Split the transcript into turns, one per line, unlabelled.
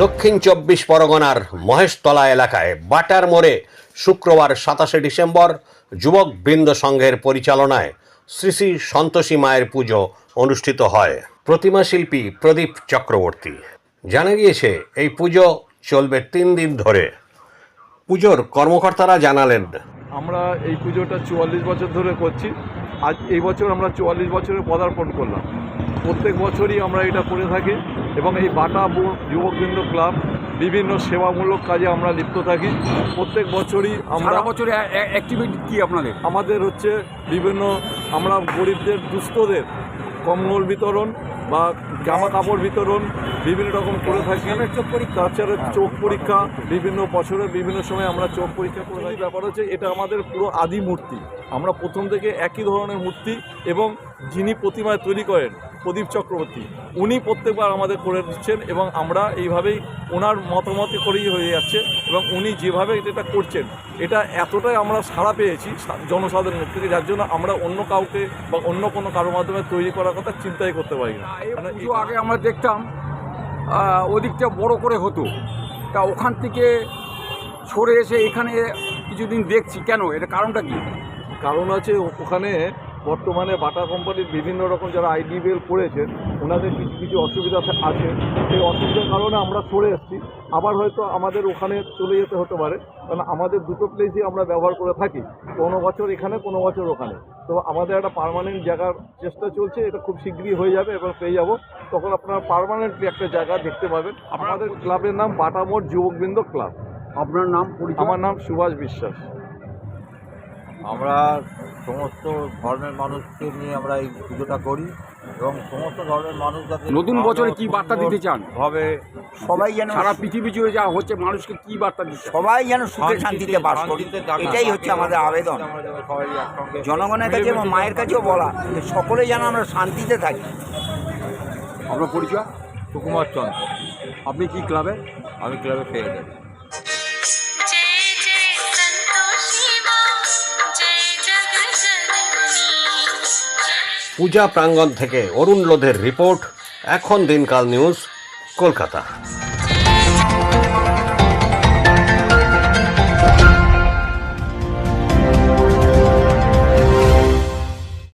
দক্ষিণ চব্বিশ পরগনার মহেশতলা এলাকায় বাটার মোড়ে শুক্রবার সাতাশে ডিসেম্বর যুবক বৃন্দ সংঘের পরিচালনায় শ্রী শ্রী সন্তোষী মায়ের পুজো অনুষ্ঠিত হয়। প্রতিমা শিল্পী প্রদীপ চক্রবর্তী জানা গিয়েছে, এই পুজো চলবে তিন দিন ধরে। পুজোর কর্মকর্তারা জানালেন।
আমরা এই পুজোটা চুয়াল্লিশ বছর ধরে করছি। আজ এই বছর আমরা চুয়াল্লিশ বছরে পদার্পণ করলাম। প্রত্যেক বছরই আমরা এটা করে থাকি। এবং এই বাটা যুবকবৃন্দ ক্লাব বিভিন্ন সেবামূলক কাজে আমরা লিপ্ত থাকি। প্রত্যেক বছরই আমরা
বছরে অ্যাক্টিভিটি কি আপনাদের?
আমাদের হচ্ছে বিভিন্ন আমরা গরিবদের দুস্থদের কম্বল বিতরণ বা জামা কাপড় বিতরণ বিভিন্ন রকম করে থাকি। চোখ পরীক্ষা। তাছাড়া চোখ পরীক্ষা বিভিন্ন বছরের বিভিন্ন সময় আমরা চোখ পরীক্ষা করে থাকি। ব্যাপার হচ্ছে এটা আমাদের পুরো আদি মূর্তি। আমরা প্রথম থেকে একই ধরনের মূর্তি এবং যিনি প্রতিমায় তৈরি করেন প্রদীপ চক্রবর্তী। উনি প্রত্যেকবার আমাদের করে দিচ্ছেন এবং আমরা এইভাবেই ওনার মতামত করেই হয়ে যাচ্ছে এবং উনি যেভাবে এটা করছেন এটা এতটাই আমরা সাড়া পেয়েছি জনসাধারণের থেকে যার জন্য আমরা অন্য কাউকে বা অন্য কোনো কারোর মাধ্যমে তৈরি করার কথা চিন্তাই করতে পারি না।
আগে আমরা দেখতাম ওদিকটা বড় করে হতো। তা ওখান থেকে সরে এসে এখানে কিছুদিন দেখছি কেন? এটা কারণটা কি?
কারণ আছে ওখানে বর্তমানে বাটা কোম্পানির বিভিন্ন রকম যারা আইডিবিএল করেছেন ওনাদের কিছু কিছু অসুবিধা আছে। সেই অসুবিধার কারণে আমরা সরে এসেছি। আবার হয়তো আমাদের ওখানে চলে যেতে হতে পারে। কারণ আমাদের দুটো প্লেসই আমরা ব্যবহার করে থাকি। কোনো বছর এখানে কোনো বছর ওখানে। তো আমাদের একটা পার্মানেন্ট জায়গার চেষ্টা চলছে। এটা খুব শীঘ্রই হয়ে যাবে এবং পেয়ে যাব। তখন আপনারা পারমানেন্টলি একটা জায়গা দেখতে পাবেন। আমাদের ক্লাবের নাম বাটামোড় যুবকবৃন্দ ক্লাব
আপনার নাম
আমার নাম সুভাষ বিশ্বাস।
আমরা সমস্ত ধর্মের মানুষকে নিয়ে আমরা এই পুজোটা করি এবং সমস্ত ধর্মের মানুষ যাতে
নতুন বছরে কি বার্তা দিতে চান?
হবে
সবাই যেন
সারা পৃথিবী জুড়ে যা হচ্ছে মানুষকে কি বার্তা দিচ্ছে
সবাই যেন সুখে শান্তিতে বাস করি। এটাই হচ্ছে আমাদের আবেদন।
আমরা
জনগণের কাছে এবং মায়ের কাছেও বলা যে সকলে যেন আমরা শান্তিতে থাকি।
আপনার পরিচয়?
সুকুমার চন্দ্র।
আপনি কি ক্লাবে?
আমি ক্লাবে পেয়ে যাই।
পূজা প্রাঙ্গণ থেকে অরুণ লোধের রিপোর্ট এখন দিনকাল নিউজ কলকাতা।